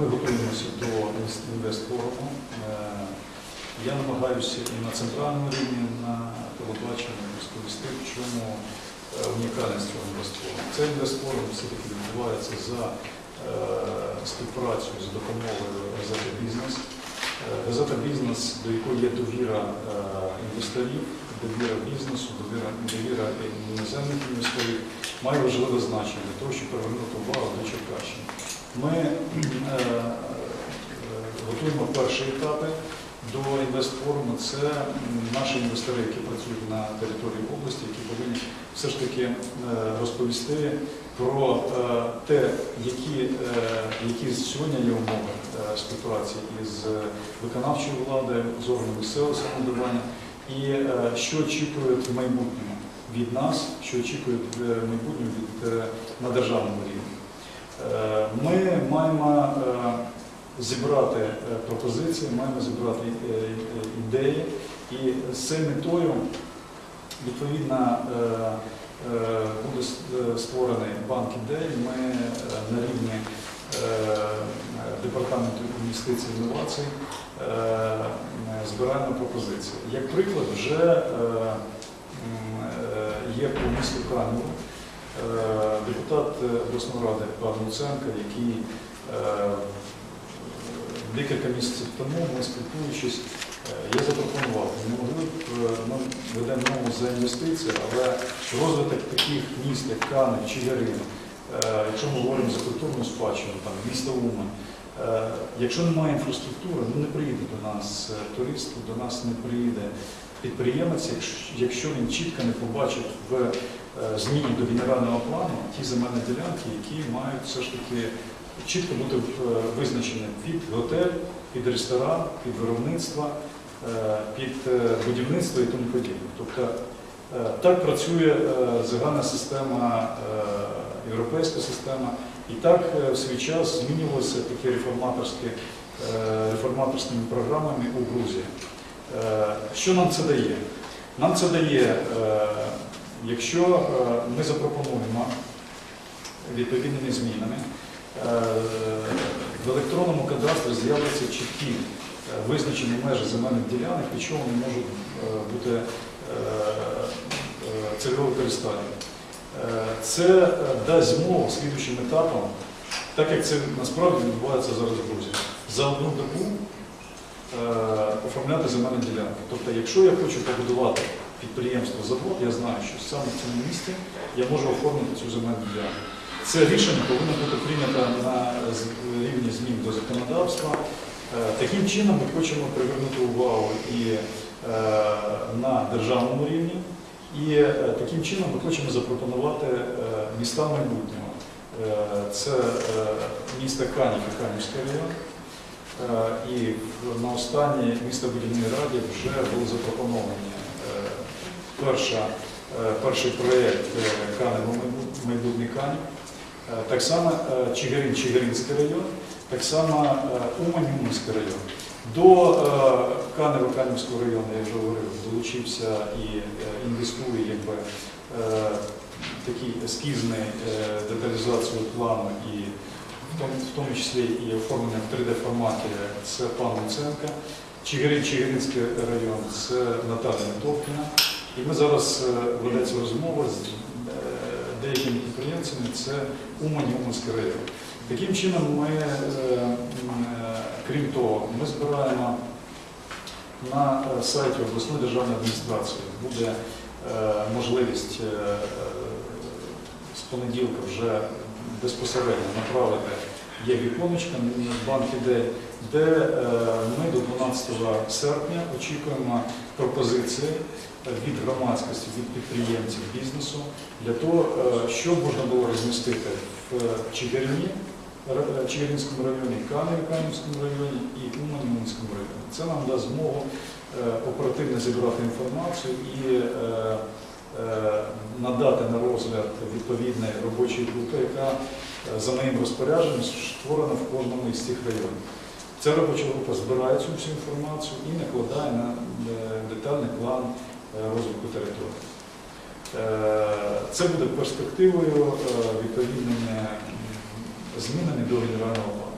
Ми готуємося до інвестфоруму. Е, Я намагаюся і на центральному рівні, на телебаченні розповісти, в чому е, унікальність цього інвестфоруму. Цей інвестфорум все-таки відбувається за е, співпрацею з допомогою газети Бізнес. Газета Бізнес, до якої є довіра інвесторів, довіра бізнесу, довіра, довіра іноземних інвесторів, має важливе значення для того, щоб привернути увагу до Черкащини. Ми е, е, готуємо перші етапи до інвестфоруму. Це наші інвестори, які працюють на території області, які повинні все ж таки е, розповісти про е, те, які, які сьогодні є умови співпраці із виконавчою владою, з органами місцевого самоврядування, і що очікують в майбутньому від нас, що очікують в майбутньому від, на державному рівні. Е, Ми маємо е, зібрати е, пропозиції, маємо зібрати ідеї, і з цією метою відповідно буде створений банк ідей. Ми на рівні департаменту інвестицій і інновацій збираємо пропозиції. Як приклад, вже є по місту Каневу депутат е, обласної ради пан Луценко, який е, декілька місяців тому ми спілкуючись, е, я запропонував, не могли б е, ми ведемо мову за інвестиції, але розвиток таких міст, як Канев, Чигирин, е, якщо ми говоримо за культурну спадщину, там місто Умань, е, якщо немає інфраструктури, ну не приїде до нас е, турист, до нас не приїде підприємець, якщо- він чітко не побачить в е, зміні до генерального плану ті земельні ділянки, які мають все ж таки чітко бути е, визначені під готель, під ресторан, під виробництво, е, під будівництво і тому подібне. Тобто так працює загальна система, європейська система, і так в свій час змінювалися такі реформаторські, реформаторськими програмами у Грузії. Е, Що нам це дає? Нам це дає, е, якщо е, ми запропонуємо відповідними змінами, в електронному кадастрі з'являться чіткі визначені межі земельних ділянок, від чого вони можуть бути цільове використання. Це дасть змогу слідуючим етапом, так як це насправді відбувається зараз в Грузії, за одну добу оформляти земельні ділянки. Тобто, якщо я хочу побудувати підприємство завод, я знаю, що саме в цьому місці я можу оформити цю земельну ділянку. Це рішення повинно бути прийнято на рівні змін до законодавства. Е, Таким чином ми хочемо привернути увагу і е, на державному рівні, і е, таким чином ми хочемо запропонувати е, міста майбутнього. Е, Це е, місто Канів і Канівський район. Е, І на останній містобудівній раді вже були запропоновані е, перша, е, перший проєкт Канево майбутній Канів. Е, Так само Чигирин, Чигиринський район, так само е, Умань, Уманський район. До е, Канева Канівського району, я вже говорив, долучився і інвестує якби, такий ескізний деталізацію плану і в тому, в тому числі і оформлення в 3D-форматі це пан Луценко. Чигирин, Чигиринський район це Наталя Метовкіна. І ми зараз е, ведеться розмова з е, деякими підприємцями, це Умань, і Уманський район. Таким чином, ми, е, крім того, ми збираємо на сайті обласної державної адміністрації буде можливість з понеділка вже безпосередньо направити є віконечко на банк ідей, де е, ми до 12 серпня очікуємо пропозиції від громадськості, від підприємців бізнесу для того, е, що можна було розмістити в Чигирині, Чигиринському районі, Каневі, Канівському районі і Умані, Уманському районі. Це нам дасть змогу е, оперативно зібрати інформацію і е, е, надати на розгляд відповідної робочої групи, яка е, за моїм розпорядженням створена в кожному із цих районів. Ця робоча група збирає цю всю інформацію і накладає на е, детальний план е, розвитку території. Е, Це буде перспективою е, відповідними змінами до генерального плану.